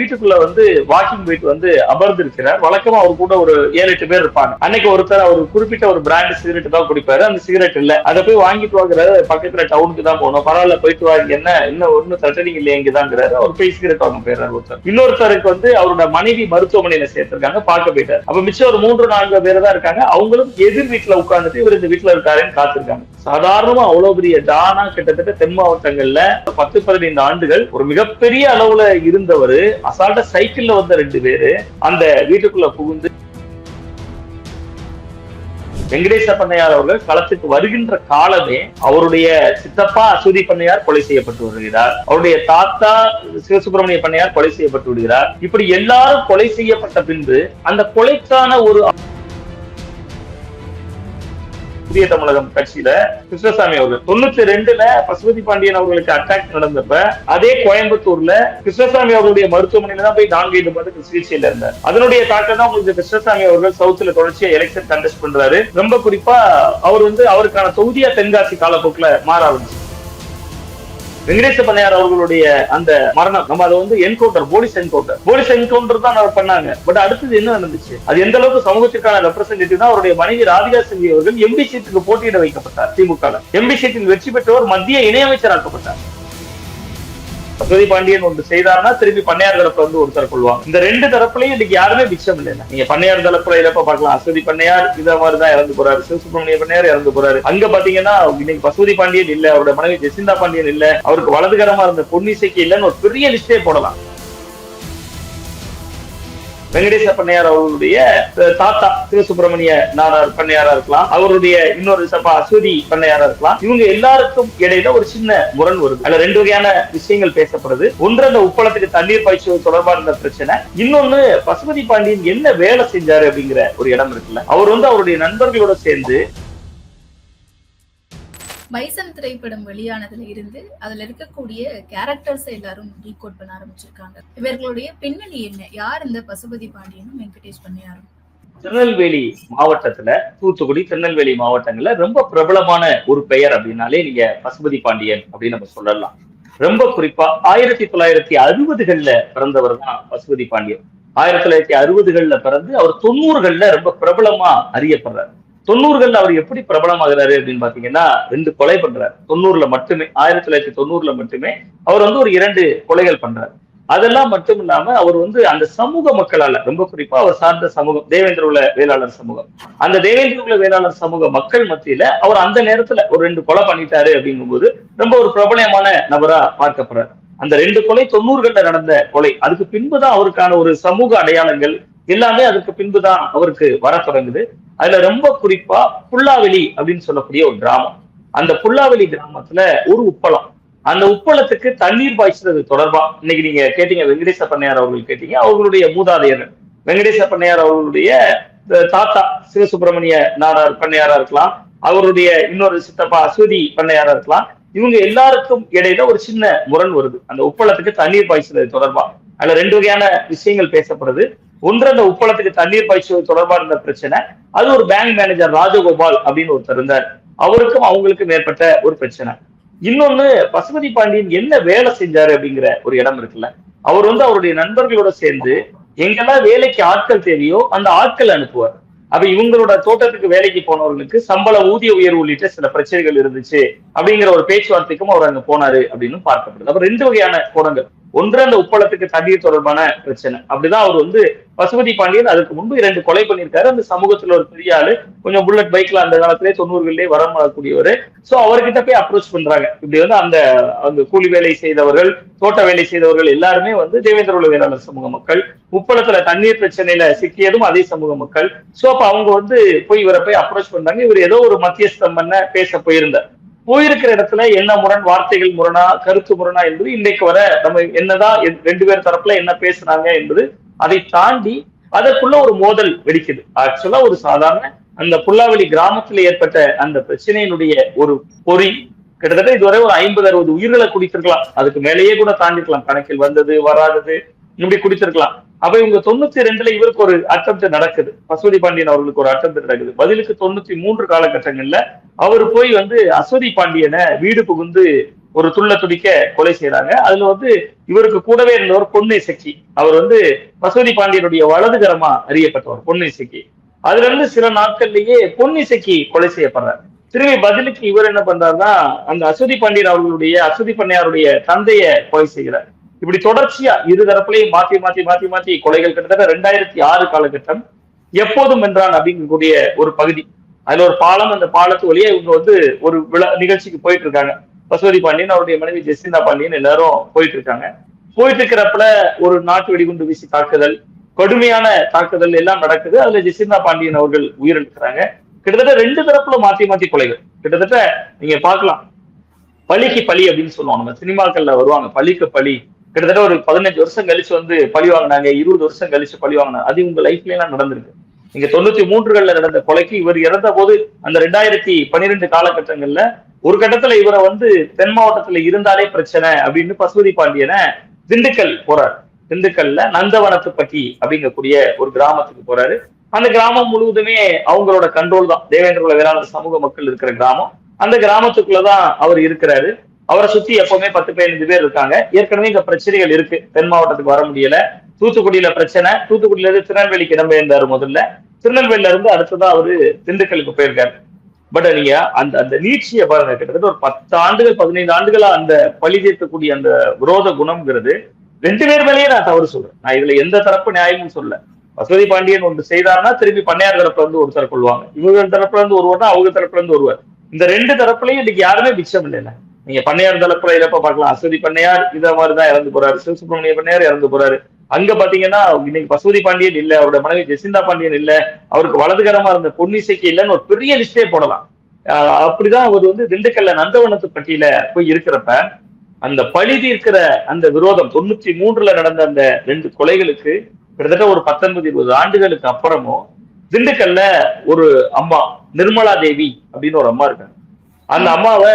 வீட்டுக்குள்ள வந்து வாக்கிங் போயிட்டு வந்து அமர்ந்திருக்கிறார். வழக்கமா அவர் கூட ஒரு ஏழு எட்டு பேர் இருப்பாங்க. அன்னைக்கு ஒருத்தர் அவர் குறிப்பிட்ட ஒரு பிராண்ட் சிகரெட் தான் குடிப்பாரு. அந்த சிகரெட் இல்ல. அதை போய் வாங்கிட்டு வாங்குறாரு. பக்கத்துல டவுனுக்கு தான் போகணும். பரவாயில்ல போயிட்டு வாங்க என்ன இன்னும் ஒன்னும் தட்டடிங்க இல்லையா இங்கதாங்கிறாரு அவர் போய் சிகரெட் வாங்க போயிடுறாரு ஒருத்தர். இன்னொருத்தருக்கு வந்து அவரோட மனைவி மருத்துவமனையில சேர்த்திருக்காங்க. பார்க்க போயிட்டாரு. அப்ப மிச்சம் ஒரு மூன்று நான்கு பேர் தான் இருக்காங்க. அவங்களும் எதிர் வீட்டுல உட்கார்ந்துட்டு இவர் இந்த வீட்டுல இருக்காருன்னு காத்திருக்காங்க. சாதாரணமா அவ்வளவு பெரிய டானா கிட்டத்தட்ட தென் மாவட்டங்கள்ல பத்து பதினைந்து ஆண்டுகள் ஒரு மிகப்பெரிய அளவுல இருந்தவர். அசால்ட்டா சைக்கிள்ல வந்த ரெண்டு பேரு அந்த வீட்டுக்குள்ள புகுந்து வெங்கடேச பண்ணையார் அவர்கள் களத்துக்கு வருகின்ற காலமே அவருடைய சித்தப்பா அசூதி பண்ணையார் கொலை செய்யப்பட்டு வருகிறார். அவருடைய தாத்தா சிவசுப்பிரமணிய பண்ணையார் கொலை செய்யப்பட்டு விடுகிறார் இப்படி எல்லாரும் கொலை செய்யப்பட்ட பின்பு அந்த கொலைக்கான ஒரு புதிய தமிழகம் கட்சியில கிருஷ்ணசாமி அவர்கள். தொண்ணூத்தி ரெண்டுல பசுபதி பாண்டியன் அவர்களுக்கு அட்டாக் நடந்தப்ப அதே கோயம்புத்தூர்ல கிருஷ்ணசாமி அவர்களுடைய மருத்துவமனையில தான் போய் நான்கு ஐந்து மாதத்துக்கு சிகிச்சையில இருந்தார். அதனுடைய தாக்கம் தான் உங்களுக்கு கிருஷ்ணசாமி அவர்கள் சவுத்துல தொடர்ச்சியா எலெக்ஷன் கண்டஸ்ட் பண்றாரு. ரொம்ப குறிப்பா அவர் வந்து அவருக்கான தொகுதியா தென்காசி காலப்போக்குல மாற ஆரம்பிச்சு. வெங்கடேச பண்ணையார் அவர்களுடைய அந்த மரணம். நம்ம அதை வந்து encounter police encounter police encounter தான் அவர் பண்ணாங்க. பட் அடுத்தது என்ன நடந்துச்சு? அது எந்த அளவுக்கு சமூகத்திற்கான ரெப்ரசன்டேட்டிவ் தான் அவருடைய மனைவி ராதிகா சிங் அவர்கள் எம்பி சீட்டுக்கு போட்டியிட வைக்கப்பட்டார் திமுக எம்பி சீட்டில் வெற்றி பெற்றவர் மத்திய இணையமைச்சர் ஆக்கப்பட்டார் பசுபதி பாண்டியன் ஒன்று செய்தார்னா திருப்பி பண்ணையார் தரப்புல வந்து ஒருத்தர் கொள்வாங்க இந்த ரெண்டு தரப்புலயும் இன்னைக்கு யாருமே மிச்சம் இல்லை நீங்க பண்ணையார் தரப்புல இழப்ப பார்க்கலாம். அசதி பண்ணையார் இத மாதிரிதான் இறந்து போறாரு. சிவசுப்ரமணிய பண்ணையார் இறந்து போறாரு. அங்க பாத்தீங்கன்னா இன்னைக்கு பசுபதி பாண்டியன் இல்ல அவரோட மனைவி ஜெசிந்தா பாண்டியன் இல்ல. அவருக்கு வலதுகரமா இருந்த பொன்னிசைக்கு இல்லைன்னு ஒரு பெரிய லிஸ்டே போடலாம். வெங்கடேச பண்ணையார் அவர்களுடைய தாத்தா திரு சுப்பிரமணிய நாடார் பண்ணையாரா இருக்கலாம். அவருடைய இன்னொரு சப்பா அஸ்வதி பண்ணையாரா இருக்கலாம். இவங்க எல்லாருக்கும் இடையில ஒரு சின்ன முரண் வருது. அதுல ரெண்டு வகையான விஷயங்கள் பேசப்படுது. ஒன்று அந்த உப்பளத்துக்கு தண்ணீர் பாய்ச்சுவது தொடர்பான இருந்த பிரச்சனை. இன்னொன்னு பசுபதி பாண்டியன் என்ன வேலை செஞ்சாரு அப்படிங்கிற ஒரு இடம் இருக்குல்ல. அவர் வந்து அவருடைய நண்பர்களோட சேர்ந்து பைசன் திரைப்படம் வெளியானதுல இருந்து அதுல இருக்கக்கூடிய கேரக்டர்ஸ் எல்லாரும் ரீகோட் பண்ண ஆரம்பிச்சிருக்காங்க. இவர்களுடைய பின்னணி என்ன? யார் இந்த பசுபதி பாண்டியனும் வெங்கடேஷ் பண்ணியாரும்? திருநெல்வேலி மாவட்டத்துல தூத்துக்குடி திருநெல்வேலி மாவட்டங்கள்ல ரொம்ப பிரபலமான ஒரு பெயர் அப்படின்னாலே நீங்க பசுபதி பாண்டியன் அப்படின்னு நம்ம சொல்லலாம். ரொம்ப குறிப்பா ஆயிரத்தி தொள்ளாயிரத்தி அறுபதுகள்ல பிறந்தவர் தான் பசுபதி பாண்டியன். ஆயிரத்தி தொள்ளாயிரத்தி அறுபதுகள்ல பிறந்து அவர் தொண்ணூறுகள்ல ரொம்ப பிரபலமா அறியப்படுறாரு. தொண்ணூறுகள்ல அவர் எப்படி பிரபலமாகிறாரு அப்படின்னு பாத்தீங்கன்னா ரெண்டு கொலை பண்றாரு. தொண்ணூறுல மட்டுமே ஆயிரத்தி தொள்ளாயிரத்தி தொண்ணூறுல மட்டுமே அவர் வந்து ஒரு இரண்டு கொலைகள் பண்றாரு. அதெல்லாம் மட்டும் இல்லாம அவர் வந்து அந்த சமூக மக்களால ரொம்ப குறிப்பா அவர் சார்ந்த சமூகம் தேவேந்திர உல வேளாளர் சமூகம். அந்த தேவேந்திர உல வேளாளர் சமூக மக்கள் மத்தியில அவர் அந்த நேரத்துல ஒரு ரெண்டு கொலை பண்ணிட்டாரு அப்படிங்கும்போது ரொம்ப ஒரு பிரபலமான நபரா பார்க்கப்படுறாரு. அந்த ரெண்டு கொலை தொண்ணூறுகள்ல நடந்த கொலை அதுக்கு பின்புதான் அவருக்கான ஒரு சமூக அடையாளங்கள் எல்லாமே அதுக்கு பின்புதான் அவருக்கு வர தொடங்குது. அதுல ரொம்ப குறிப்பா புல்லாவெளி அப்படின்னு சொல்லக்கூடிய ஒரு கிராமம். அந்த புல்லாவெளி கிராமத்துல ஒரு உப்பளம். அந்த உப்பளத்துக்கு தண்ணீர் பாய்ச்சது தொடர்பா? இன்னைக்கு நீங்க கேட்டீங்க வெங்கடேச பண்ணையார் அவர்கள் கேட்டீங்க அவர்களுடைய மூதாதையர் வெங்கடேச பண்ணையார் அவர்களுடைய தாத்தா சிவசுப்பிரமணிய நாடார் பண்ணையாரா இருக்கலாம். அவருடைய இன்னொரு சித்தப்பா அஸ்வதி பண்ணையாரா இருக்கலாம். இவங்க எல்லாருக்கும் இடையில ஒரு சின்ன முரண் வருது. அந்த உப்பளத்துக்கு தண்ணீர் பாய்ச்சது தொடர்பா? அதுல ரெண்டு வகையான விஷயங்கள் பேசப்படுது. ஒன்று அந்த உப்பளத்துக்கு தண்ணீர் பாய்ச்சுவது தொடர்பாக இருந்த பிரச்சனை. அது ஒரு பேங்க் மேனேஜர் ராஜகோபால் அப்படின்னு ஒருத்தர் இருந்தார். அவருக்கும் அவங்களுக்கும் ஏற்பட்ட ஒரு பிரச்சனை. இன்னொன்னு பசுபதி பாண்டியன் என்ன வேலை செஞ்சாரு அப்படிங்கிற ஒரு இடம் இருக்குல்ல. அவர் வந்து அவருடைய நண்பர்களோட சேர்ந்து எங்கெல்லாம் வேலைக்கு ஆட்கள் தேவையோ அந்த ஆட்கள் அனுப்புவார். அப்ப இவங்களோட தோட்டத்துக்கு வேலைக்கு போனவர்களுக்கு சம்பள ஊதிய உயர்வு உள்ளிட்ட சில பிரச்சனைகள் இருந்துச்சு அப்படிங்கிற ஒரு பேச்சுவார்த்தைக்கும் அவர் அங்க போனாரு அப்படின்னு பார்க்கப்படுது. அப்ப ரெண்டு வகையான கோணங்கள். ஒன்று அந்த உப்பளத்துக்கு தண்ணீர் தொடர்பான பிரச்சனை. அப்படிதான் அவர் வந்து பசுபதி பாண்டியன் அதுக்கு முன்பு இரண்டு கொலை பண்ணியிருக்காரு. அந்த சமூகத்துல ஒரு பெரிய ஆளு கொஞ்சம் புல்லட் பைக்ல அந்த காலத்திலே தொண்ணூறுகளிலே வரம் வரக்கூடியவர் சோ அவர்கிட்ட போய் அப்ரோச் பண்றாங்க. இப்படி வந்து அந்த அந்த கூலி வேலை செய்தவர்கள் தோட்ட வேலை செய்தவர்கள் எல்லாருமே வந்து தேவேந்திர உள்ள சமூக மக்கள் உப்பளத்துல தண்ணீர் பிரச்சனையில சிக்கியதும் அதே சமூக மக்கள். சோ அப்ப அவங்க வந்து போய் இவரை போய் அப்ரோச் பண்றாங்க. இவர் ஏதோ ஒரு மத்தியஸ்தம் பண்ண பேச போயிருந்தார். போயிருக்கிற இடத்துல என்ன முரண் வார்த்தைகள் முரணா கருத்து முரணா என்பது இன்னைக்கு வர நம்ம என்னதான் ரெண்டு பேர் தரப்புல என்ன பேசுறாங்க என்பது அதை தாண்டி அதற்குள்ள ஒரு மோதல் வெடிக்குது. ஆக்சுவலா ஒரு சாதாரண அந்த புல்லாவெளி கிராமத்துல ஏற்பட்ட அந்த பிரச்சனையினுடைய ஒரு பொறி கிட்டத்தட்ட இதுவரை ஒரு ஐம்பது அறுபது உயிர்களை குடித்திருக்கலாம். அதுக்கு மேலேயே கூட தாண்டிருக்கலாம். கணக்கில் வந்தது வராதது இப்படி குடித்திருக்கலாம். அப்ப இவங்க தொண்ணூத்தி ரெண்டுல இவருக்கு ஒரு அட்டம் நடக்குது. பசுவதி பாண்டியன் அவர்களுக்கு ஒரு அட்டம் நடக்குது. பதிலுக்கு தொண்ணூத்தி மூன்று காலகட்டங்கள்ல அவர் போய் வந்து அஸ்வதி பாண்டியனை வீடு புகுந்து ஒரு துள்ள துடிக்க கொலை செய்யறாங்க அதுல வந்து இவருக்கு கூடவே இருந்தவர் பொன்னை சக்கி. அவர் வந்து பசுபதி பாண்டியனுடைய வலதுகரமா அறியப்பட்டவர் பொன்னை சக்கி. அதுல இருந்து சில நாட்கள்லயே பொன்னிசைக்கு கொலை செய்யப்படுறாரு. திரும்பி பதிலுக்கு இவர் என்ன பண்றாருன்னா அந்த அசுதி பாண்டியன் அவர்களுடைய அசுதி பண்ணையாருடைய தந்தைய கொலை செய்கிறார். இப்படி தொடர்ச்சியா இரு தரப்புலையும் மாத்தி மாத்தி மாத்தி மாத்தி கொலைகள் கிட்டத்தட்ட ரெண்டாயிரத்தி ஆறு காலகட்டம் எப்போதும் வென்றான் அப்படிங்கக்கூடிய ஒரு பகுதி. அதுல ஒரு பாலம் அந்த பாலத்து வழியே இவங்க வந்து ஒரு விழா நிகழ்ச்சிக்கு போயிட்டு இருக்காங்க பசுபதி பாண்டியன் அவருடைய மனைவி ஜெசிந்தா பாண்டியன் எல்லாரும் போயிட்டு இருக்காங்க போயிட்டு இருக்கிறப்பல ஒரு நாட்டு வெடிகுண்டு வீசி தாக்குதல் கடுமையான தாக்குதல் எல்லாம் நடக்குது. அதுல ஜெசிந்தா பாண்டியன் அவர்கள் உயிரிழக்கிறாங்க. கிட்டத்தட்ட ரெண்டு தரப்புல மாத்தி மாத்தி கொலைகள். கிட்டத்தட்ட நீங்க பாக்கலாம் பலிக்கு பலி அப்படின்னு சொல்லுவோம் நம்ம சினிமாக்கள்ல வருவாங்க. பலிக்கு பலி கிட்டத்தட்ட ஒரு பதினஞ்சு வருஷம் கழிச்சு வந்து பழி வாங்கினாங்க இருபது வருஷம் கழிச்சு பழி வாங்கினாங்க அது உங்க லைஃப்ல எல்லாம் நடந்திருக்கு. நீங்க தொண்ணூத்தி மூன்றுகள்ல நடந்த கொலைக்கு இவர் இறந்த போது அந்த ரெண்டாயிரத்தி பன்னிரெண்டு காலகட்டங்கள்ல ஒரு கட்டத்துல இவரை வந்து தென் மாவட்டத்துல இருந்தாலே பிரச்சனை அப்படின்னு பசுபதி பாண்டியனை திண்டுக்கல் போறாரு. திண்டுக்கல்ல நந்தவனத்துப்பட்டி அப்படிங்கக்கூடிய ஒரு கிராமத்துக்கு போறாரு. அந்த கிராமம் முழுவதுமே அவங்களோட கண்ட்ரோல் தான். தேவேந்திர வேளாண் சமூக மக்கள் இருக்கிற கிராமம். அந்த கிராமத்துக்குள்ளதான் அவர் இருக்கிறாரு. அவரை சுத்தி எப்பவுமே பத்து பதினஞ்சு பேர் இருக்காங்க. ஏற்கனவே இந்த பிரச்சனைகள் இருக்கு. தென் மாவட்டத்துக்கு வர முடியல. தூத்துக்குடியில பிரச்சனை. தூத்துக்குடியில இருந்து திருநெல்வேலிக்கு இடம்பெயர்ந்தாரு முதல்ல. திருநெல்வேலியில இருந்து அடுத்ததான் அவரு திண்டுக்கலுக்கு போயிருக்காரு. பட் நீங்க அந்த அந்த நீட்சியை பாருங்க. கிட்டத்தட்ட ஒரு பத்து ஆண்டுகள் பதினைந்து ஆண்டுகளா அந்த பழி தீர்க்கக்கூடிய அந்த விரோத குணம்ங்கிறது ரெண்டு பேர் மேலேயே நான் தவறு சொல்றேன். நான் இதுல எந்த தரப்பு நியாயமும் சொல்ல வசதி பாண்டியன் ஒன்று செய்தார்னா திரும்பி பண்ணையார் தரப்புல இருந்து ஒருத்தர் கொள்வாங்க. இவங்க தரப்புல இருந்து ஒருவர் அவங்க தரப்புல இருந்து ஒருவர். இந்த ரெண்டு தரப்புலயும் இன்னைக்கு யாருமே மிச்சம் இல்லைல்ல. நீங்க பண்ணையார் தரப்புல இறப்ப பார்க்கலாம். அஸ்வதி பண்ணையார் இத மாதிரிதான் இறந்து போறாரு. சிவசுப்ரமணிய பண்ணையார் இறந்து போறாரு. அங்க பாத்தீங்கன்னா இன்னைக்கு பசுபதி பாண்டியன் இல்ல அவரோட மனைவி ஜெசிந்தா பாண்டியன் இல்ல அவருக்கு வலதுகரமா இருந்த பொன்னிசைக்கு இல்லைன்னு ஒரு பெரிய லிஸ்டே போடலாம். அப்படிதான் அவர் வந்து திண்டுக்கல்ல நந்தவனத்து பட்டியல போய் இருக்கிறப்ப அந்த பழி தீர்க்கிற அந்த விரோதம் தொண்ணூத்தி மூன்றுல நடந்த அந்த ரெண்டு கொலைகளுக்கு கிட்டத்தட்ட ஒரு பத்தொன்பது இருபது ஆண்டுகளுக்கு அப்புறமும் திண்டுக்கல்ல ஒரு அம்மா நிர்மலா தேவி அப்படின்னு ஒரு அம்மா இருக்காங்க. அந்த அம்மாவை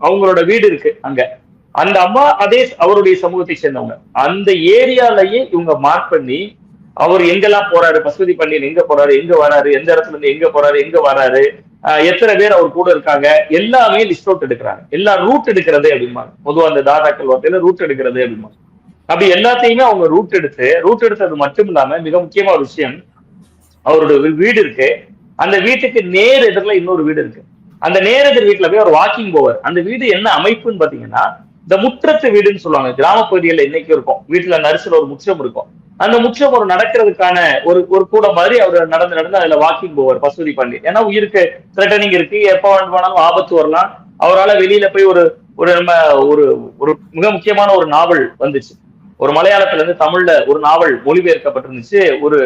அவங்களோட வீடு இருக்கு அங்க. அந்த அம்மா அதே அவருடைய சமூகத்தை சேர்ந்தவங்க. அந்த ஏரியாலயே இவங்க மார்க் பண்ணி அவர் எங்கெல்லாம் போறாரு? பசுபதி பாண்டியன் எங்க போறாரு? எங்க வராரு? எந்த இடத்துல இருந்து எங்க போறாரு? எங்க வராரு? எத்தனை பேர் அவர் கூட இருக்காங்க? எல்லாமே லிஸ்ட் அவுட் எடுக்கிறாங்க. எல்லா ரூட் எடுக்கிறது அப்படிம்பாங்க. பொதுவா அந்த தாதாக்கள் வார்த்தையில ரூட் எடுக்கிறது அப்படிம்பாங்க. அப்படி எல்லாத்தையுமே அவங்க ரூட் எடுத்து ரூட் எடுத்தது மட்டும் இல்லாம மிக முக்கியமா ஒரு விஷயம் அவரோட வீடு இருக்கு. அந்த வீட்டுக்கு நேர் எதிரில் இன்னொரு வீடு இருக்கு. அந்த நேரத்தில் எதிர் வீட்டுல போய் ஒரு வாக்கிங் போவார். அந்த வீடு என்ன அமைப்புன்னு பாத்தீங்கன்னா இந்த முற்றத்து வீடுன்னு சொல்லுவாங்க. கிராம பகுதிகளில் இன்னைக்கு இருக்கும். வீட்டுல நரிசல் ஒரு முற்றம் இருக்கும். அந்த முற்றம் ஒரு நடக்கிறதுக்கான ஒரு ஒரு கூட மாதிரி அவர் நடந்து நடந்து அதுல வாக்கிங் போவார் பசுதி பண்ணி ஏன்னா உயிருக்கு த்ரெட்டனிங் இருக்கு. எப்ப வேணாலும் ஆபத்து வரலாம். அவரால் வெளியில போய் ஒரு ஒரு நம்ம ஒரு ஒரு மிக முக்கியமான ஒரு நாவல் வந்துச்சு. ஒரு மலையாளத்துல இருந்து தமிழ்ல ஒரு நாவல் மொழிபெயர்க்கப்பட்டிருந்துச்சு. ஒரு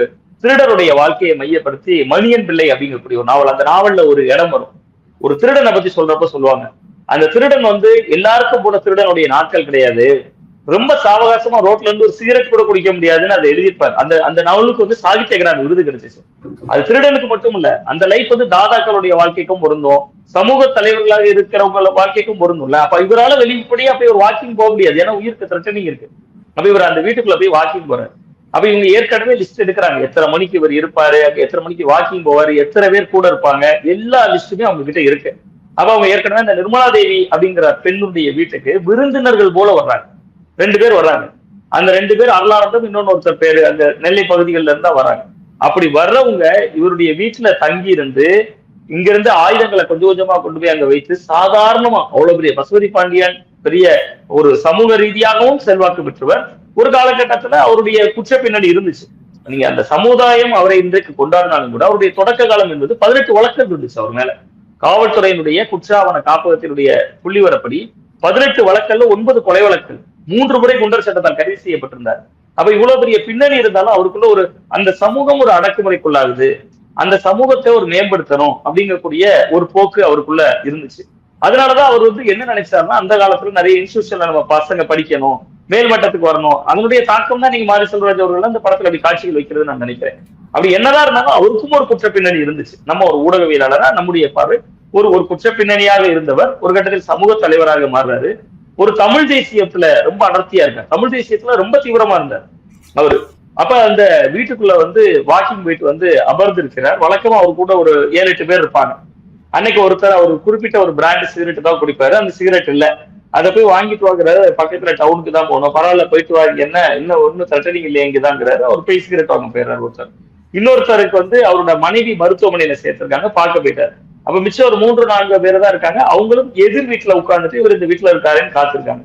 திருடருடைய வாழ்க்கையை மையப்படுத்தி மணியன் பிள்ளை அப்படிங்கக்கூடிய ஒரு நாவல். அந்த நாவல்ல ஒரு இடம் வரும். ஒரு திருடனை பத்தி சொல்றப்ப சொல்லுவாங்க. அந்த திருடன் வந்து எல்லாருக்கும் போன திருடனுடைய நாட்கள் கிடையாது. ரொம்ப சாவகாசமா ரோட்ல இருந்து ஒரு சிகரெட் கூட குடிக்க முடியாதுன்னு அதை எழுதியிருப்பார். அந்த அந்த நவலுக்கு வந்து சாகித்ய கிராம விருது கிடைச்சிச்சு. அது திருடனுக்கு மட்டும் இல்ல அந்த லைஃப் வந்து தாதாக்களுடைய வாழ்க்கைக்கும் பொருந்தும். சமூக தலைவர்களாக இருக்கிறவங்க வாழ்க்கைக்கும் பொருந்தும்ல. அப்ப இவரால வெளிப்படையா போய் ஒரு வாக்கிங் போக முடியாது. ஏன்னா உயிருக்கு பிரச்சனையும் இருக்கு. அப்ப இவர் அந்த வீட்டுக்குள்ள போய் வாக்கிங் போறாரு. அப்ப இவங்க ஏற்கனவே லிஸ்ட் எடுக்கிறாங்க. எத்தனை மணிக்கு இவர் இருப்பாரு எத்தனை மணிக்கு வாக்கிங் போவாரு எத்தனை பேர் கூட இருப்பாங்க. எல்லா லிஸ்ட்டுமே அவங்க கிட்ட இருக்கு. அப்ப அவங்க ஏற்கனவே இந்த நிர்மலா தேவி அப்படிங்கிற பெண்ணுடைய வீட்டுக்கு விருந்தினர்கள் போல வர்றாங்க. ரெண்டு பேர் வர்றாங்க. அந்த ரெண்டு பேர் அருளானந்தம் இன்னொன்னு ஒருத்தர் பேரு அந்த நெல்லை பகுதிகளில இருந்தா வர்றாங்க அப்படி வர்றவங்க இவருடைய வீட்டுல தங்கி இருந்து இங்க இருந்து ஆயுதங்களை கொஞ்சம் கொஞ்சமா கொண்டு போய் அங்க வைத்து சாதாரணமா அவ்வளவு பெரிய பசுபதி பாண்டியன் பெரிய ஒரு சமூக ரீதியாகவும் செல்வாக்கு பெற்றவர் ஒரு காலகட்டத்துல அவருடைய குற்ற பின்னணி இருந்துச்சு. நீங்க அந்த சமுதாயம் அவரை இன்றைக்கு கொண்டாடினாலும் கூட அவருடைய தொடக்க காலம் என்பது பதினெட்டு வழக்கு இருந்துச்சு அவர் மேல. காவல்துறையினுடைய குற்றாவண காப்பகத்தினுடைய புள்ளிவரப்படி பதினெட்டு வழக்கல்ல ஒன்பது கொலை வழக்குகள் மூன்று முறை குண்டர் சட்டத்தால் கைது செய்யப்பட்டிருந்தார். அப்ப இவ்வளவு பெரிய பின்னணி இருந்தாலும் அவருக்குள்ள ஒரு அந்த சமூகம் ஒரு அடக்குமுறைக்குள்ளாகுது. அந்த சமூகத்தை ஒரு மேம்படுத்தணும் அப்படிங்கக்கூடிய ஒரு போக்கு அவருக்குள்ள இருந்துச்சு. அதனாலதான் அவர் வந்து என்ன நினைச்சாருன்னா அந்த காலத்துல நிறைய இன்ஸ்டியூஷன்ல நம்ம பசங்க படிக்கணும் மேல்மட்டத்துக்கு வரணும். அதனுடைய தாக்கம் தான் நீங்க மாரி செல்வராஜ் அவர்கள் அந்த படத்துல அப்படி காட்சிகள் வைக்கிறது நான் நினைக்கிறேன். அப்படி என்னதான் இருந்தாலும் அவருக்கும் ஒரு குற்ற பின்னணி இருந்துச்சு. நம்ம ஒரு ஊடகவியலாளரா நம்முடைய பார்வை ஒரு ஒரு குற்ற பின்னணியாக இருந்தவர் ஒரு கட்டத்தில் சமூக தலைவராக மாறுறாரு. ஒரு தமிழ் தேசியத்துல ரொம்ப அடர்த்தியா இருக்கார். தமிழ் தேசியத்துல ரொம்ப தீவிரமா இருந்தார். அவரு. அப்ப அந்த வீட்டுக்குள்ள வந்து வாக்கிங் போயிட்டு வந்து அமர்ந்து இருக்கிறார் வழக்கமா அவர் கூட ஒரு ஏழு எட்டு பேர் இருப்பாங்க. அன்னைக்கு ஒருத்தர் அவர் குறிப்பிட்ட ஒரு பிராண்ட் சிகரெட் தான் குடிப்பாரு. அந்த சிகரெட் இல்ல. அதை போய் வாங்கிட்டு வாங்குறாரு. பக்கத்துல டவுனுக்கு தான் போகணும். பரவாயில்ல போயிட்டு வாங்க என்ன என்ன ஒன்றும் தட்டடிங்க இல்லையா இங்கதாங்கிறாரு. அவர் போய் சிகரெட் வாங்க போயிடுறாரு ஒருத்தர். இன்னொருத்தருக்கு வந்து அவரோட மனைவி மருத்துவமனையில சேர்த்திருக்காங்க. பார்க்க போயிட்டாரு. அப்ப மிச்சம் ஒரு மூன்று நான்கு பேர் தான் இருக்காங்க. அவங்களும் எதிர் வீட்டுல உட்கார்ந்துட்டு இவர் இந்த வீட்டுல இருக்காருன்னு காத்திருக்காங்க.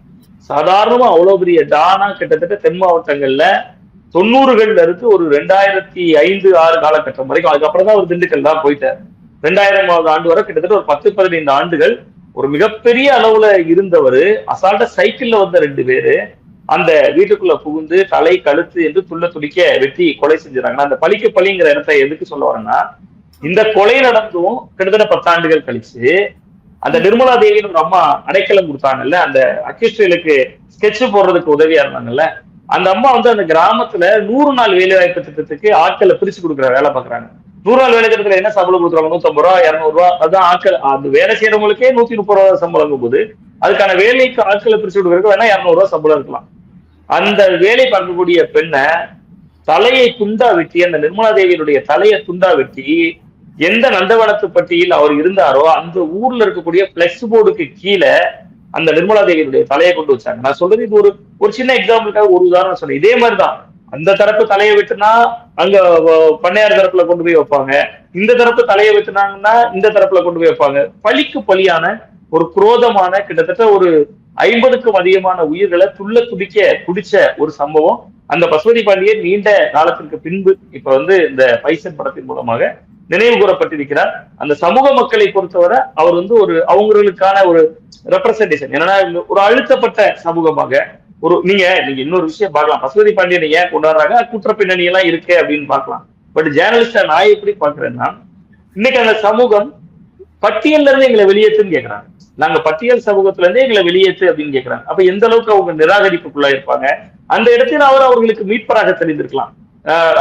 சாதாரணமா அவ்வளவு பெரிய டானா கிட்டத்தட்ட தென் மாவட்டங்கள்ல தொண்ணூறுகள்ல இருந்து ஒரு ரெண்டாயிரத்தி ஐந்து ஆறு காலகட்டம் வரைக்கும். அதுக்கப்புறம் தான் ஒரு திண்டுக்கல் தான் போயிட்டார். ரெண்டாயிரமாவது ஆண்டு வரை கிட்டத்தட்ட ஒரு பத்து பதினைந்து ஆண்டுகள் ஒரு மிகப்பெரிய அளவுல இருந்தவர் அசால்ட்டா சைக்கிள்ல வந்த ரெண்டு பேரு அந்த வீட்டுக்குள்ள புகுந்து தலை கழுத்து என்று துள்ள துடிக்க வெட்டி கொலை செஞ்சுறாங்க அந்த பழிக்கு பழிங்கிற இடத்தை எதுக்கு சொல்ல வரேன்னா இந்த கொலை நடந்தும் கிட்டத்தட்ட பத்தாண்டுகள் கழிச்சு அந்த நிர்மலா தேவின்னு ஒரு அம்மா அடைக்கலம் கொடுத்தாங்கல்ல அந்த அக்யூஸ்டுகளுக்கு ஸ்கெட்ச் போடுறதுக்கு உதவியா இருந்தாங்கல்ல அந்த அம்மா வந்து அந்த கிராமத்துல நூறு நாள் வேலை வாய்ப்பு திட்டத்துக்கு ஆட்களை பிரிச்சு கொடுக்குற வேலை பாக்குறாங்க நூறு நாள் வேலை திட்டத்துல என்ன சம்பளம் கொடுக்குறாங்க? நூத்தம்பது ரூபா இரநூறு ரூபா அதுதான் ஆட்கள். அந்த வேலை செய்யறவங்களுக்கே நூத்தி முப்பது ரூபா சம்பளம் போது அதுக்கான வேலைக்கு ஆட்களை பிரிச்சு விடுவதற்கு வேணா இரநூறு ரூபா சம்பளம் இருக்கலாம். அந்த வேலை பார்க்கக்கூடிய பெண்ணை தலையை துண்டா வெட்டி அந்த நிர்மலா தேவியினுடைய தலையை துண்டா வெட்டி எந்த நந்தவனத்து பட்டியில் அவர் இருந்தாரோ அந்த ஊர்ல இருக்கக்கூடிய பிளக்ஸ் போர்டுக்கு கீழே அந்த நிர்மலா தேவியினுடைய தலையை கொண்டு வச்சாங்க. நான் சொல்றது இது ஒரு ஒரு சின்ன எக்ஸாம்பிளுக்காக ஒரு உதாரணம் சொன்னேன் இதே மாதிரிதான். அந்த தரப்பு தலையை வெட்டுனா அங்க பண்ணையார் தரப்புல கொண்டு போய் வைப்பாங்க. இந்த தரப்பு தலையை வச்சுனாங்கன்னா இந்த தரப்புல கொண்டு போய் வைப்பாங்க. பழிக்கு பலியான ஒரு குரோதமான கிட்டத்தட்ட ஒரு ஐம்பதுக்கும் அதிகமான உயிர்களை துள்ள துடிக்க குடிச்ச ஒரு சம்பவம். அந்த பசுபதி பாண்டியன் நீண்ட காலத்திற்கு பின்பு இப்ப வந்து இந்த பைசன் படத்தின் மூலமாக நினைவு கூறப்பட்டிருக்கிறார். அந்த சமூக மக்களை பொறுத்தவரை அவர் வந்து ஒரு அவங்களுக்கான ஒரு ரெப்ரசன்டேஷன் என்னன்னா ஒரு அழுத்தப்பட்ட சமூகமாக ஒரு நீங்க நீங்க இன்னொரு விஷயம் பார்க்கலாம். பசுபதி பாண்டியனை ஏன் கொண்டாடுறாங்க? குற்ற பின்னணி எல்லாம் இருக்கு அப்படின்னு பார்க்கலாம். பட் ஜேர்னலிஸ்டா நான் எப்படி பாக்குறேன்னா இன்னைக்கு அந்த சமூகம் பட்டியல்ல இருந்து எங்களை வெளியேற்றுன்னு கேக்குறாங்க. நாங்க பட்டியல் சமூகத்துல இருந்தே எங்களை வெளியேற்று அப்படின்னு கேக்குறாங்க. அப்ப எந்த அளவுக்கு அவங்க நிராகரிப்புக்குள்ளா இருப்பாங்க? அந்த இடத்தில் அவர் அவர்களுக்கு மீட்பராக தெரிந்திருக்கலாம்.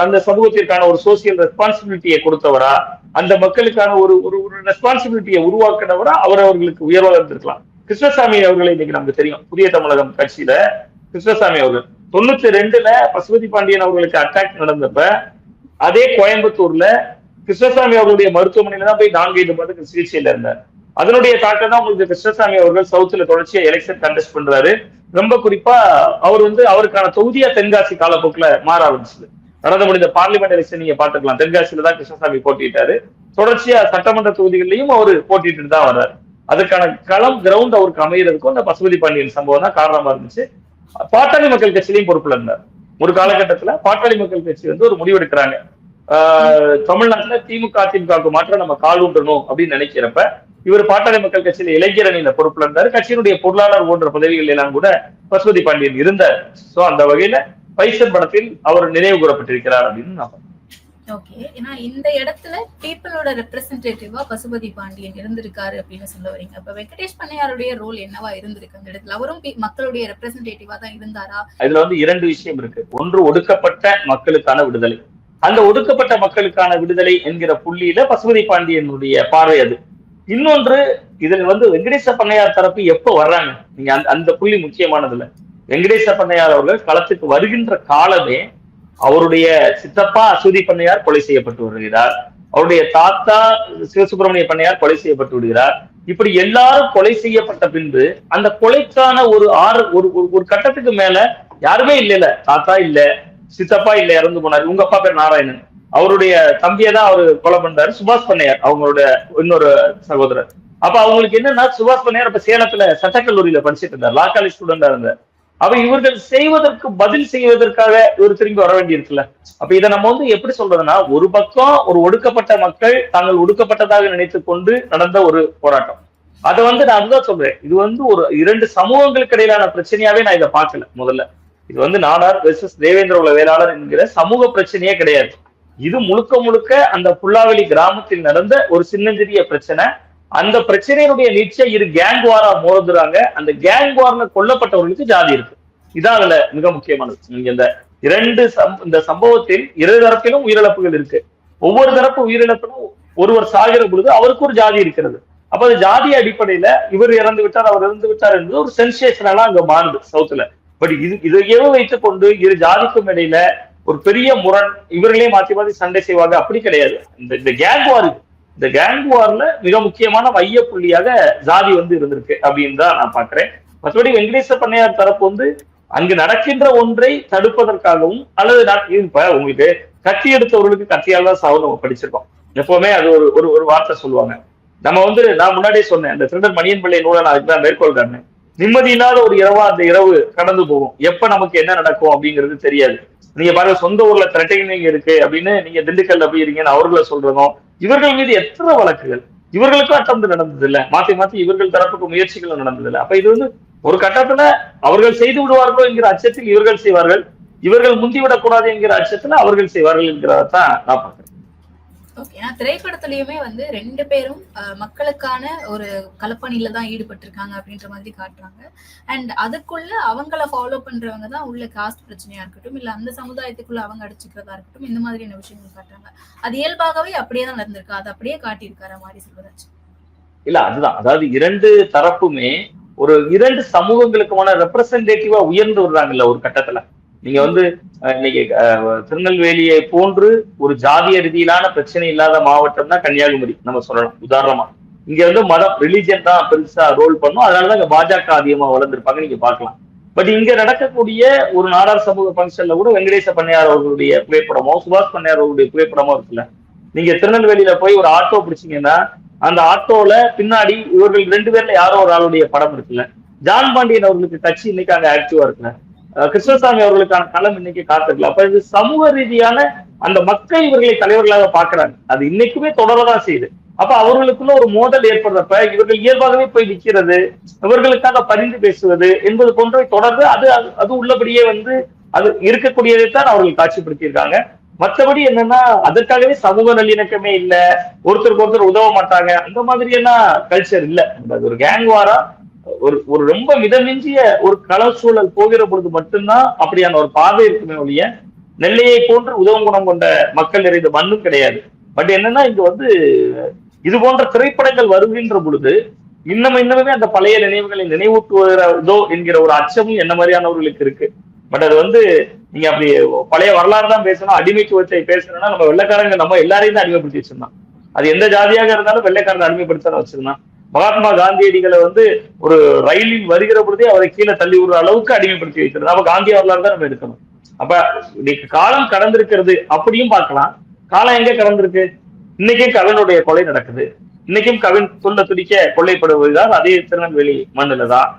அந்த சமூகத்திற்கான ஒரு சோசியல் ரெஸ்பான்சிபிலிட்டியை கொடுத்தவரா? அந்த மக்களுக்கான ஒரு ஒரு ஒரு ரெஸ்பான்சிபிலிட்டியை உருவாக்கினவரா? அவர் அவர்களுக்கு உயர்வாக இருந்திருக்கலாம். கிருஷ்ணசாமி அவர்களை இன்னைக்கு நமக்கு தெரியும். புதிய தமிழகம் கட்சியில கிருஷ்ணசாமி அவர்கள். தொண்ணூத்தி ரெண்டுல பசுபதி பாண்டியன் அவர்களுக்கு அட்டாக் நடந்தப்ப அதே கோயம்புத்தூர்ல கிருஷ்ணசாமி அவர்களுடைய மருத்துவமனையில தான் போய் நான்கு ஐந்து மாதத்துக்கு சிகிச்சையில இருந்தார். அதனுடைய தாக்கம் தான் உங்களுக்கு கிருஷ்ணசாமி அவர்கள் சவுத்துல தொடர்ச்சியா எலெக்ஷன் கண்டெஸ்ட் பண்றாரு. ரொம்ப குறிப்பா அவர் வந்து அவருக்கான தொகுதியா தென்காசி காலப்போக்குல மாற ஆரம்பிச்சது. நடந்து முடிந்த பார்லிமெண்ட் எலெக்ஷன் நீங்க பாத்துக்கலாம் தென்காசியில தான் கிருஷ்ணசாமி போட்டிட்டாரு தொடர்ச்சியா சட்டமன்ற தொகுதிகளையும் அவர் போட்டிட்டு தான் வர்றாரு. அதுக்கான களம் கிரவுண்ட் அவருக்கு அமைகிறதுக்கும் அந்த பசுபதி பாண்டியன் சம்பவம் தான் காரணமா இருந்துச்சு. பாட்டாளி மக்கள் கட்சியிலையும் பொறுப்புல இருந்தார். ஒரு காலகட்டத்துல பாட்டாளி மக்கள் கட்சி வந்து ஒரு முடிவெடுக்கிறாங்க. ஆஹ் தமிழ்நாட்டுல திமுக அதிமுகவுக்கு மாற்றம் நம்ம கால் ஊன்றணும் அப்படின்னு நினைக்கிறப்ப இவர் பாட்டாளி மக்கள் கட்சியில இளைஞர் அணியில பொறுப்புல இருந்தாரு. கட்சியினுடைய பொருளாளர் போன்ற பதவிகள் எல்லாம் கூட பசுபதி பாண்டியன் இருந்தார். சோ அந்த வகையில பைசன் படத்தில் அவர் நினைவு கூறப்பட்டிருக்கிறார் அப்படின்னு நான் ஓகே. ஏன்னா இந்த இடத்துல பீப்புளோட ரெப்ரஸன்டேட்டிவா பசுபதி பாண்டியன் இருந்திருக்காரு அப்படின்னு சொல்ல வரீங்க. அப்ப வெங்கடேஷ் பண்ணையாருடைய ரோல் என்னவா இருந்திருக்கு அந்த இடத்துல? அவரும் மக்களுடைய ரெப்ரஸன்டேட்டிவா தான் இருந்தாரா? இதுல வந்து இரண்டு விஷயம் இருக்கு. ஒன்று ஒடுக்கப்பட்ட மக்களுக்கான விடுதலை. அந்த ஒடுக்கப்பட்ட மக்களுக்கான விடுதலை என்கிற புள்ளியில பசுபதி பாண்டியனுடைய பார்வை அது. இன்னொன்று இதுல வந்து வெங்கடேச பண்ணையார் தரப்பு எப்ப வர்றாங்க? நீங்க அந்த அந்த புள்ளி முக்கியமானதுல வெங்கடேச பண்ணையார் அவர்கள் களத்துக்கு வருகின்ற காலமே அவருடைய சித்தப்பா அசுதி பண்ணையார் கொலை செய்யப்பட்டு வருகிறார். அவருடைய தாத்தா சிவசுப்பிரமணிய பண்ணையார் கொலை செய்யப்பட்டு விடுகிறார் இப்படி எல்லாரும் கொலை செய்யப்பட்ட பின்பு அந்த கொலைக்கான ஒரு ஆறு ஒரு ஒரு- ஒரு கட்டத்துக்கு மேல யாருமே இல்ல தாத்தா இல்ல சித்தப்பா இல்ல இறந்து போனார். உங்க அப்பா பேர் நாராயணன். அவருடைய தம்பியை தான் அவரு கொலை பண்றாரு. சுபாஷ் பண்ணையார் அவங்களோட இன்னொரு சகோதரர். அப்ப அவங்களுக்கு என்னன்னா சுபாஷ் பண்ணையார் அப்ப சேலத்துல சட்டக்கல்லூரியில படிச்சிட்டு இருந்தார். லா காலேஜ் ஸ்டூடெண்டா இருந்தார். அப்ப இவர்கள் செய்வதற்கு பதில் செய்வதற்காக இவர் திரும்பி வர வேண்டியிருக்குல்ல. அப்ப இதை நம்ம வந்து எப்படி சொல்றதுன்னா ஒரு பக்கம் ஒரு ஒடுக்கப்பட்ட மக்கள் தாங்கள் ஒடுக்கப்பட்டதாக நினைத்துக் கொண்டு நடந்த ஒரு போராட்டம். அதை வந்து நான் அதுதான் சொல்றேன். இது வந்து ஒரு இரண்டு சமூகங்களுக்கு இடையிலான பிரச்சனையாவே நான் இதை பார்க்கல முதல்ல. இது வந்து நாடார் வெர்சஸ் தேவேந்திர உல வேளாளர் என்கிற சமூக பிரச்சனையே கிடையாது. இது முழுக்க முழுக்க அந்த புல்லாவெளி கிராமத்தில் நடந்த ஒரு சின்னஞ்சிறிய பிரச்சனை. அந்த பிரச்சனையினுடைய நீட்சியை இரு கேங் வாரா மோதுறாங்க. அந்த கேங் வார்ல கொல்லப்பட்டவர்களுக்கு ஜாதி இருக்கு. இதான் அதுல மிக முக்கியமானது. நீங்க இந்த இரண்டு சம் இந்த சம்பவத்தில் இரு தரப்பிலும் உயிரிழப்புகள் இருக்கு. ஒவ்வொரு தரப்பு உயிரிழப்பிலும் ஒருவர் சாகிற பொழுது அவருக்கு ஒரு ஜாதி இருக்கிறது. அப்ப அது ஜாதி அடிப்படையில இவர் இறந்து விட்டார் அவர் இறந்து விட்டார் என்பது ஒரு சென்சேஷனலா அங்க மாறுது சவுத்துல பட் இது இதையே வைத்துக் கொண்டு இரு ஜாதிக்கும் இடையில ஒரு பெரிய முரண் இவர்களே மாத்தி மாத்தி சண்டை செய்வாங்க. அப்படி கிடையாது. இந்த இந்த கேங் வார் இந்த கேங் வார்ல மிக முக்கியமான மைய புள்ளியாக ஜாதி வந்து இருந்திருக்கு அப்படின்னு தான் நான் பாக்குறேன் மற்றபடி வெங்கடேச பண்ணையார் தரப்பு வந்து அங்கு நடக்கின்ற ஒன்றை தடுப்பதற்காகவும் அல்லது இப்ப உங்களுக்கு கத்தி எடுத்தவர்களுக்கு கத்தியால் தான் சாவு நம்ம படிச்சிருக்கோம். எப்பவுமே அது ஒரு ஒரு ஒரு வார்த்தை சொல்லுவாங்க. நம்ம வந்து நான் முன்னாடியே சொன்னேன் அந்த திருடர் மணியன் பிள்ளை நூலை நான் அதுக்கு தான் மேற்கோள் காட்டினேன் நிம்மதி இல்லாத ஒரு இரவா அந்த இரவு கடந்து போகும். எப்ப நமக்கு என்ன நடக்கும் அப்படிங்கிறது தெரியாது. நீங்க பாருங்க சொந்த ஊர்ல த்ரெட்டினிங் இருக்கு அப்படின்னு நீங்க திண்டுக்கல்ல போயிருங்கன்னு அவர்களை சொல்றதும் இவர்கள் மீது எத்தனை வழக்குகள்? இவர்களுக்கும் அட்டம் நடந்தது இல்ல மாத்தி மாத்தி இவர்கள் தரப்புக்கு முயற்சிகளும் நடந்தது இல்ல அப்ப இது வந்து ஒரு கட்டத்துல அவர்கள் செய்து விடுவார்களோ என்கிற அச்சத்தில் இவர்கள் செய்வார்கள். இவர்கள் முந்திவிடக் கூடாது என்கிற அச்சத்துல அவர்கள் செய்வார்கள் என்கிறதான் நான் பார்க்கிறேன். ஓகே ஏன்னா திரைப்படத்திலயுமே வந்து ரெண்டு பேரும் மக்களுக்கான ஒரு கலப்பணியில தான் ஈடுபட்டிருக்காங்க அப்படின்ற மாதிரி காட்டுறாங்க. அண்ட் அதுக்குள்ள அவங்கள ஃபாலோ பண்றவங்க தான் உள்ள காஸ்ட் பிரச்சனையா இருக்கட்டும் இல்ல அந்த சமுதாயத்துக்குள்ள அவங்க அடிச்சுக்கிறதா இருக்கட்டும் இந்த மாதிரியான விஷயங்கள் காட்டுறாங்க. அது இயல்பாகவே அப்படியே தான் நடந்திருக்கு. அது அப்படியே காட்டியிருக்காரு மாதிரி செல்வராஜ். இல்ல அதுதான். அதாவது இரண்டு தரப்புமே ஒரு இரண்டு சமூகங்களுக்குமான ரெப்ரசன்டேட்டிவா உயர்ந்து வர்றாங்கல்ல ஒரு கட்டத்துல. நீங்க வந்து இன்னைக்கு திருநெல்வேலியை போன்று ஒரு ஜாதிய ரீதியிலான பிரச்சனை இல்லாத மாவட்டம் தான் கன்னியாகுமரி நம்ம சொல்லலாம் உதாரணமா. இங்க வந்து மதம் ரிலிஜன் தான் பெருசா ரோல் பண்ணும். அதனாலதான் இங்க பாஜக அதிகமா வளர்ந்துருப்பாங்க நீங்க பார்க்கலாம். பட் இங்க நடக்கக்கூடிய ஒரு நாடார் சமூக ஃபங்க்ஷன்ல கூட வெங்கடேச பண்ணையார் அவர்களுடைய புகைப்படமோ சுபாஷ் பண்ணையார் அவர்களுடைய புகைப்படமோ இருக்குல்ல. நீங்க திருநெல்வேலியில போய் ஒரு ஆட்டோ பிடிச்சீங்கன்னா அந்த ஆட்டோல பின்னாடி இவர்கள் ரெண்டு பேர்ல யாரோ ஒரு ஆளுடைய படம் இருக்குல்ல. ஜான் பாண்டியன் அவர்களுக்கு கட்சி இன்னைக்கு அங்க ஆக்டிவா இருக்குல்ல. கிருஷ்ணசாமி அவர்களுக்கான களம் இன்னைக்கு காத்திருக்கல. அப்ப இது சமூக ரீதியான அந்த மக்கள் இவர்களை தலைவர்களாக பாக்குறாங்க அது இன்னைக்குமே தொடரதான் செய்யுது. அப்ப அவர்களுக்குள்ள ஒரு மோதல் ஏற்படுறப்ப இவர்கள் இயல்பாகவே போய் நிக்கிறது இவர்களுக்காக பரிந்து பேசுவது என்பது போன்றவை தொடர்ந்து அது அது- அது உள்ளபடியே வந்து அது இருக்கக்கூடியதைத்தான் அவர்கள் காட்சிப்படுத்தியிருக்காங்க. மற்றபடி என்னன்னா அதற்காகவே சமூக நல்லிணக்கமே இல்ல ஒருத்தருக்கு ஒருத்தர் உதவ மாட்டாங்க அந்த மாதிரியெல்லாம் கல்ச்சர் இல்ல. அது ஒரு கேங் வாரா ஒரு ஒரு ரொம்ப மிதமிஞ்சிய ஒரு களச்சூழல் போகிற பொழுது மட்டும்தான் அப்படியான ஒரு பார்வை இருக்குமே ஒழிய நெல்லையை போன்று உதவும் குணம் கொண்ட மக்கள் நிறைந்த மண்ணும் கிடையாது. பட் என்னன்னா இங்க வந்து இது போன்ற திரைப்படங்கள் வருகின்ற பொழுது இன்னும் இன்னமுமே அந்த பழைய நினைவுகளை நினைவூட்டுவதோ என்கிற ஒரு அச்சமும் என்ன மாதிரியானவர்களுக்கு இருக்கு. பட் அது வந்து நீங்க அப்படி பழைய வரலாறு தான் பேசணும் அடிமைத்துவத்தை பேசணும்னா நம்ம வெள்ளைக்காரங்க நம்ம எல்லாரையும் தான் அடிமைப்படுத்தி வச்சிருந்தான் அது எந்த ஜாதியாக இருந்தாலும் வெள்ளைக்காரன் அடிமைப்படுத்த வச்சிருந்தான் மகாத்மா காந்தியடிகளை வந்து ஒரு ரயிலில் வருகிற பொழுதே அவரை கீழே தள்ளி விடுற அளவுக்கு அடிமைப்படுத்தி வைக்கிறது அப்ப காந்தி வரலாறு தான் நம்ம எடுக்கணும். அப்ப இன்னைக்கு காலம் கடந்திருக்கிறது அப்படியும் பார்க்கலாம். காலம் எங்க கடந்திருக்கு? இன்னைக்கும் கவினுடைய கொலை நடக்குது. இன்னைக்கும் கவின் சொல்ல துடிக்க கொள்ளைப்படுவதுதான் அதே திருநெல்வேலி மண்ணில தான்.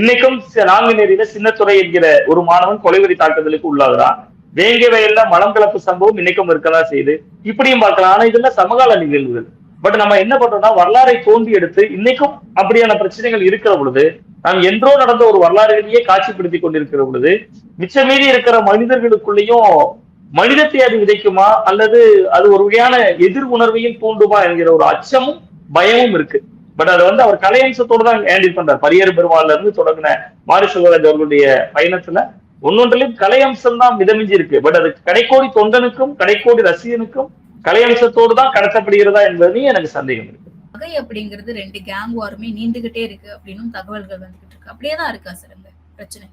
இன்னைக்கும் நாங்குநேரியில சின்னத்துறை என்கிற ஒரு மாணவன் கொலைவெறி தாக்குதலுக்கு உள்ளாகிறான். வேங்க வயல்ல மலம் கலப்பு சம்பவம் இன்னைக்கும் இருக்கதான் செய்யுது. இப்படியும் பார்க்கலாம். ஆனா இதெல்லாம் சமகால நிகழ்வுகள். பட் நம்ம என்ன பண்றோம்னா வரலாறை தோண்டி எடுத்து இன்னைக்கும் அப்படியான பிரச்சனைகள் இருக்கிற பொழுது நாம் என்றோ நடந்த ஒரு வரலாறுகளையே காட்சிப்படுத்தி கொண்டிருக்கிற பொழுது மிச்சமீறி இருக்கிற மனிதர்களுக்குள்ளேயும் மனிதத்தை அது விதைக்குமா? அல்லது அது ஒரு வகையான எதிர் உணர்வையும் தூண்டுமா என்கிற ஒரு அச்சமும் பயமும் இருக்கு. பட் அது வந்து அவர் கலையம்சத்தோட தான் ஹேண்டில் பண்றார். பரியர் பெருமாள்ல இருந்து தொடங்கின மாரி சுகராஜ் அவர்களுடைய பயணத்துல ஒன்னொன்றிலும் கலையம்சம் தான் மிதமிஞ்சி இருக்கு. பட் அது கடைக்கோடி தொண்டனுக்கும் கடைக்கோடி ரசிகனுக்கும் கலையம்சத்தோடு தான் கடத்தப்படுகிறதா என்பதையும் எனக்கு சந்தேகம் இருக்கு. பகை அப்படிங்கிறது ரெண்டு கேங் வாருமே நீண்டுகிட்டே இருக்கு அப்படின்னும் தகவல்கள் வந்துகிட்டு இருக்கு. அப்படியே தான் இருக்கா சார் இந்த பிரச்சனை.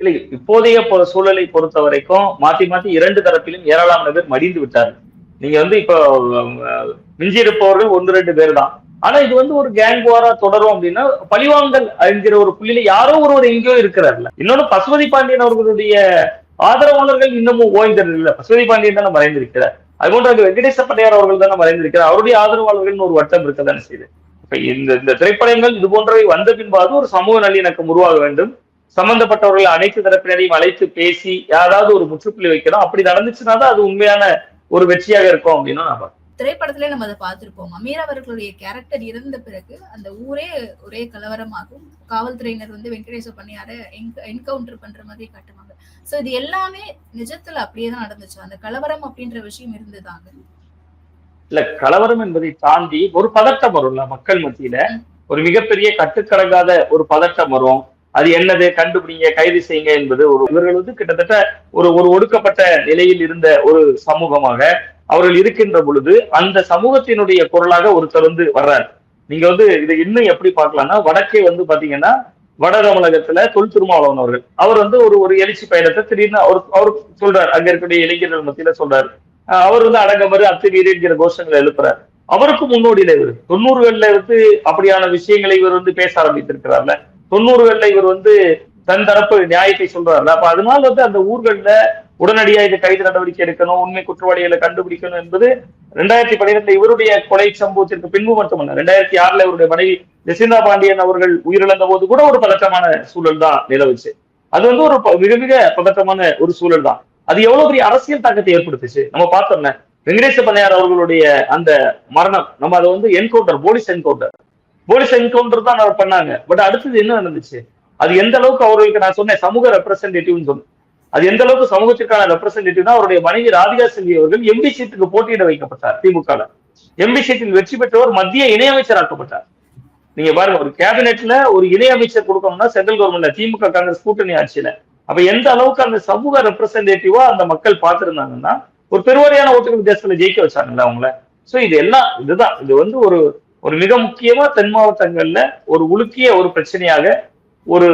இல்லை இப்போதைய சூழலை பொறுத்த வரைக்கும் மாத்தி மாத்தி இரண்டு தரப்பிலும் ஏராளமான பேர் மடிந்து விட்டார்கள். நீங்க வந்து இப்போ மிஞ்சியிருப்பவர்கள் ஒன்று ரெண்டு பேர் தான். ஆனா இது வந்து ஒரு கேங் வாரா தொடரும் அப்படின்னா பழிவாங்கல் என்கிற ஒரு புள்ளியில யாரோ ஒருவர் எங்கேயோ இருக்கிறார்ல. இன்னொன்னு பசுபதி பாண்டியன் அவர்களுடைய ஆதரவாளர்கள் இன்னமும் ஓய்ந்ததில்லை பசுபதி பாண்டியன் தானே மறைந்திருக்கிறார். அதுபோன்ற அங்கு வெங்கடேச பட்டையார் அவர்கள் தான் மறைந்திருக்கிறார் அவருடைய ஆதரவாளர்கள் ஒரு வட்டம் இருக்கதானே செய்யுது இப்ப இந்த இந்த திரைப்படங்கள் இது போன்றவை வந்த பின்பாவது ஒரு சமூக நல்லிணக்கம் உருவாக வேண்டும். சம்பந்தப்பட்டவர்கள் அனைத்து தரப்பினரையும் அழைத்து பேசி யாராவது ஒரு முற்றுப்புள்ளி வைக்கணும். அப்படி நடந்துச்சுன்னா தான் அது உண்மையான ஒரு வெற்றியாக இருக்கும் அப்படின்னு நான் பார்க்கிறேன். திரைப்படத்திலே நம்ம அதை பார்த்திருப்போம். அமீர் அவர்களுடைய கேரக்டர் இறந்த பிறகு அந்த ஊரே ஒரே கலவரமாகும். காவல்துறையினர் வந்து வெங்கடேச பண்ணியார என்கவுண்டர் பண்ற மாதிரி காட்டுவாங்க. சோ இது எல்லாமே நிஜத்துல அப்படியே தான் நடந்துச்சு. அந்த கலவரம் அப்படின்ற விஷயம் இருந்ததாங்க இல்ல கலவரம் என்பதை தாண்டி ஒரு பதட்டம் வரும்ல மக்கள் மத்தியில. ஒரு மிகப்பெரிய கட்டுக்கடங்காத ஒரு பதட்டம் வரும். அது என்னது? கண்டுபிடிங்க கைது செய்யுங்க என்பது ஒரு இவர்கள் வந்து கிட்டத்தட்ட ஒரு ஒரு ஒடுக்கப்பட்ட நிலையில் இருந்த ஒரு சமூகமாக அவர்கள் இருக்கின்ற பொழுது அந்த சமூகத்தினுடைய குரலாக ஒருத்தர் வந்து வர்றார். நீங்க வந்து இதை இன்னும் எப்படி பார்க்கலாம்னா வடக்கே வந்து பாத்தீங்கன்னா வட தமிழகத்துல தொல் திருமாவளவன் அவர்கள். அவர் வந்து ஒரு ஒரு எழுச்சி பயணத்தை திடீர்னு அவர் அவர் சொல்றார். அங்க இருக்கக்கூடிய இளைஞர்கள் மத்தியில சொல்றாரு. அவர் வந்து அடங்கமறு அத்துமீறி என்கிற கோஷங்களை எழுப்புறாரு. அவருக்கு முன்னோடியில இவர். தொண்ணூறுகள்ல இருந்து அப்படியான விஷயங்களை இவர் வந்து பேச ஆரம்பித்திருக்கிறார்ல. தொண்ணூறுகள்ல இவர் வந்து தன் தரப்பு நியாயத்தை சொல்றாருல. அப்ப அதனால வந்து அந்த ஊர்கள்ல உடனடியாக இது கைது நடவடிக்கை எடுக்கணும் உண்மை குற்றவாளிகளை கண்டுபிடிக்கணும் என்பது ரெண்டாயிரத்தி பன்னிரெண்டுல இவருடைய கொலை சம்பவத்திற்கு பின்பு மட்டுமல்ல ரெண்டாயிரத்தி ஆறுல இவருடைய மனைவி ஜெசிந்தா பாண்டியன் அவர்கள் உயிரிழந்த போது கூட ஒரு பதட்டமான சூழல் தான் நிலவுச்சு. அது வந்து ஒரு ப- மிக மிக பதட்டமான ஒரு சூழல் தான். அது எவ்வளவு பெரிய அரசியல் தாக்கத்தை ஏற்படுத்துச்சு? நம்ம பார்த்தோம்னா வெங்கடேச பண்ணையார் அவர்களுடைய அந்த மரணம் நம்ம அதை வந்து encounter police encounter police encounter தான் அவர் பண்ணாங்க. பட் அடுத்தது என்ன நடந்துச்சு? அது எந்த அளவுக்கு அவர்களுக்கு நான் சொன்னேன் சமூக ரெப்ரசன்டேட்டிவ்னு சொன்னேன். அது எந்த அளவுக்கு சமூகத்திற்கான ரெப்ரசன்டேட்டிவ்னா அவருடைய மனைவி ராதிகா செல்வி அவர்கள் எம்பி சீட்டுக்கு போட்டியிட வைக்கப்பட்டார் திமுக எம்பி சீட்டில் வெற்றி பெற்றவர் மத்திய இணையமைச்சராக்கப்பட்டார். நீங்க பாருங்க ஒரு கேபினெட்ல ஒரு இணையமைச்சர் கொடுக்கணும்னா சென்ட்ரல் கவர்மெண்ட்ல திமுக காங்கிரஸ் கூட்டணி ஆட்சியில. அப்ப எந்த அளவுக்கு அந்த சமூக ரெப்ரசன்டேட்டிவா அந்த மக்கள் பார்த்திருந்தாங்கன்னா ஒரு பெருவாரியான ஓட்டுகள் தேசத்துல ஜெயிக்க வச்சாங்கல்ல அவங்கள. சோ இது எல்லாம் இதுதான். இது வந்து ஒரு ஒரு மிக முக்கியமா தென் மாவட்டங்கள்ல ஒரு உலுக்கிய ஒரு பிரச்சனையாக ஒரு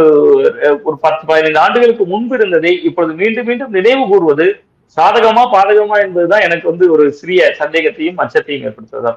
ஒரு பத்து பதினைந்து ஆண்டுகளுக்கு முன்பு இருந்ததை இப்பொழுது மீண்டும் மீண்டும் நினைவு கூறுவது சாதகமா பாதகமா என்பதுதான் எனக்கு வந்து ஒரு சிறிய சந்தேகத்தையும் அச்சத்தையும் ஏற்படுத்துவதா